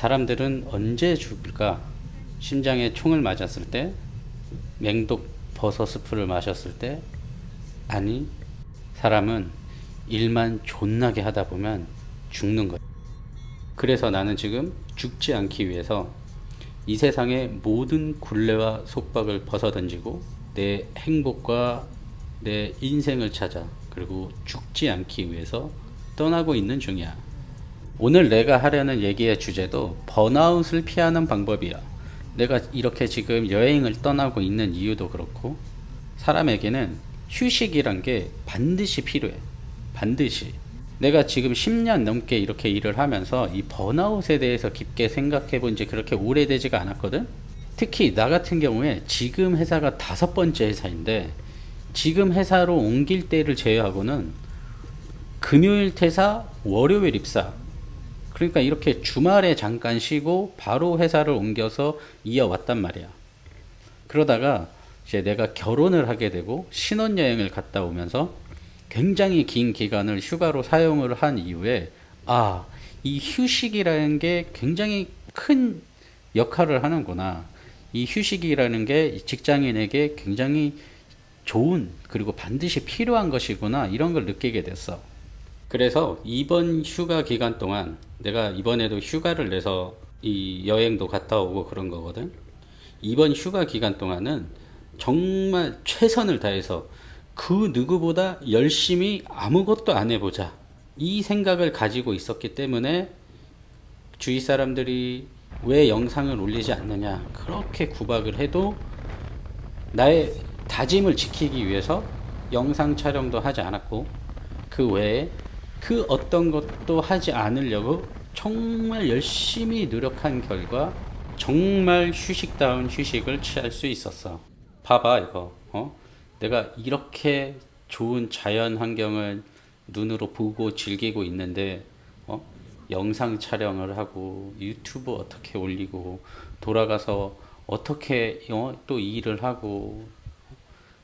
사람들은 언제 죽을까? 심장에 총을 맞았을 때? 맹독 버섯 스프를 마셨을 때? 아니, 사람은 일만 존나게 하다 보면 죽는 거야. 그래서 나는 지금 죽지 않기 위해서 이 세상의 모든 굴레와 속박을 벗어던지고 내 행복과 내 인생을 찾아 그리고 죽지 않기 위해서 떠나고 있는 중이야. 오늘 내가 하려는 얘기의 주제도 번아웃을 피하는 방법이야. 내가 이렇게 지금 여행을 떠나고 있는 이유도 그렇고 사람에게는 휴식이란 게 반드시 필요해. 반드시. 내가 지금 10년 넘게 이렇게 일을 하면서 이 번아웃에 대해서 깊게 생각해 본 지 그렇게 오래되지가 않았거든? 특히 나 같은 경우에 지금 회사가 다섯 번째 회사인데 지금 회사로 옮길 때를 제외하고는 금요일 퇴사, 월요일 입사. 그러니까 이렇게 주말에 잠깐 쉬고 바로 회사를 옮겨서 이어왔단 말이야. 그러다가 이제 내가 결혼을 하게 되고 신혼여행을 갔다 오면서 굉장히 긴 기간을 휴가로 사용을 한 이후에 아, 이 휴식이라는 게 굉장히 큰 역할을 하는구나. 이 휴식이라는 게 직장인에게 굉장히 좋은 그리고 반드시 필요한 것이구나 이런 걸 느끼게 됐어. 그래서 이번 휴가 기간 동안 내가 이번에도 휴가를 내서 이 여행도 갔다 오고 그런 거거든. 이번 휴가 기간 동안은 정말 최선을 다해서 그 누구보다 열심히 아무것도 안 해보자. 이 생각을 가지고 있었기 때문에 주위 사람들이 왜 영상을 올리지 않느냐. 그렇게 구박을 해도 나의 다짐을 지키기 위해서 영상 촬영도 하지 않았고 그 외에 그 어떤 것도 하지 않으려고 정말 열심히 노력한 결과 정말 휴식다운 휴식을 취할 수 있었어. 봐봐 이거. 어? 내가 이렇게 좋은 자연 환경을 눈으로 보고 즐기고 있는데 어? 영상 촬영을 하고 유튜브 어떻게 올리고 돌아가서 어떻게 어? 또 일을 하고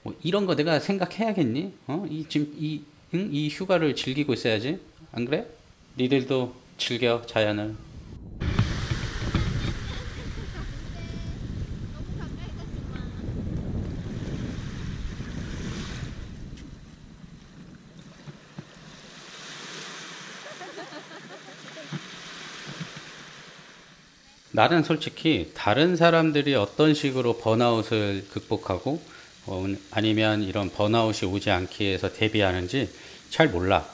뭐 이런 거 내가 생각해야겠니? 어? 이 지금 이, 응? 이 휴가를 즐기고 있어야지. 안 그래? 니들도 즐겨 자연을. 나는 솔직히 다른 사람들이 어떤 식으로 번아웃을 극복하고 어, 아니면 이런 번아웃이 오지 않기 위해서 대비하는지 잘 몰라.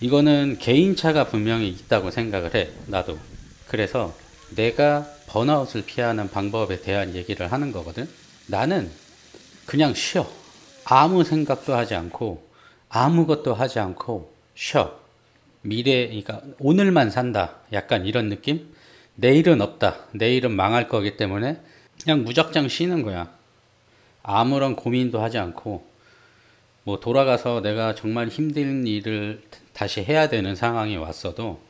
이거는 개인차가 분명히 있다고 생각을 해. 나도. 그래서 내가 번아웃을 피하는 방법에 대한 얘기를 하는 거거든. 나는 그냥 쉬어. 아무 생각도 하지 않고 아무것도 하지 않고 쉬어. 미래, 그러니까 오늘만 산다. 약간 이런 느낌? 내일은 없다. 내일은 망할 거기 때문에 그냥 무작정 쉬는 거야. 아무런 고민도 하지 않고 뭐 돌아가서 내가 정말 힘든 일을 다시 해야 되는 상황이 왔어도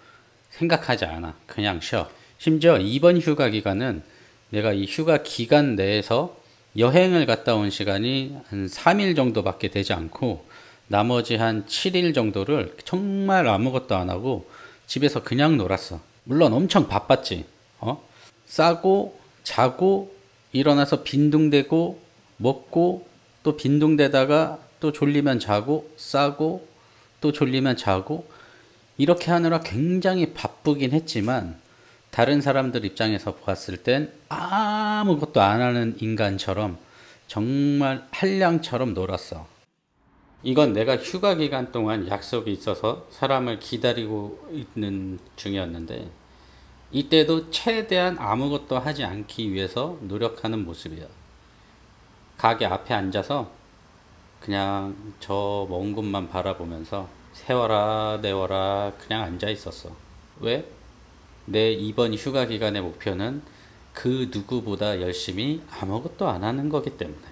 생각하지 않아. 그냥 쉬어. 심지어 이번 휴가 기간은 내가 이 휴가 기간 내에서 여행을 갔다 온 시간이 한 3일 정도밖에 되지 않고 나머지 한 7일 정도를 정말 아무것도 안 하고 집에서 그냥 놀았어. 물론 엄청 바빴지. 어? 싸고 자고 일어나서 빈둥대고 먹고 또 빈둥대다가 또 졸리면 자고 싸고 또 졸리면 자고 이렇게 하느라 굉장히 바쁘긴 했지만 다른 사람들 입장에서 보았을 땐 아무것도 안 하는 인간처럼 정말 한량처럼 놀았어. 이건 내가 휴가 기간 동안 약속이 있어서 사람을 기다리고 있는 중이었는데 이때도 최대한 아무것도 하지 않기 위해서 노력하는 모습이야. 가게 앞에 앉아서 그냥 저 먼 곳만 바라보면서 세워라 내워라 그냥 앉아 있었어. 왜? 내 이번 휴가 기간의 목표는 그 누구보다 열심히 아무것도 안 하는 거기 때문에.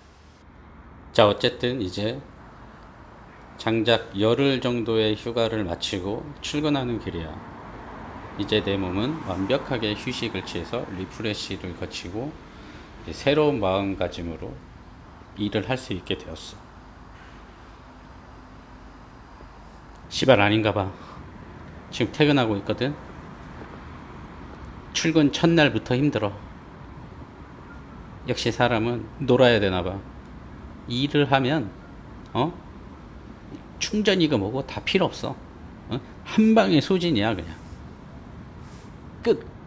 자, 어쨌든 이제 장작 열흘 정도의 휴가를 마치고 출근하는 길이야. 이제 내 몸은 완벽하게 휴식을 취해서 리프레시를 거치고 새로운 마음가짐으로 일을 할 수 있게 되었어. 시발 아닌가 봐. 지금 퇴근하고 있거든. 출근 첫날부터 힘들어. 역시 사람은 놀아야 되나 봐. 일을 하면 어 충전이가 뭐고 다 필요 없어. 어? 한 방에 소진이야 그냥.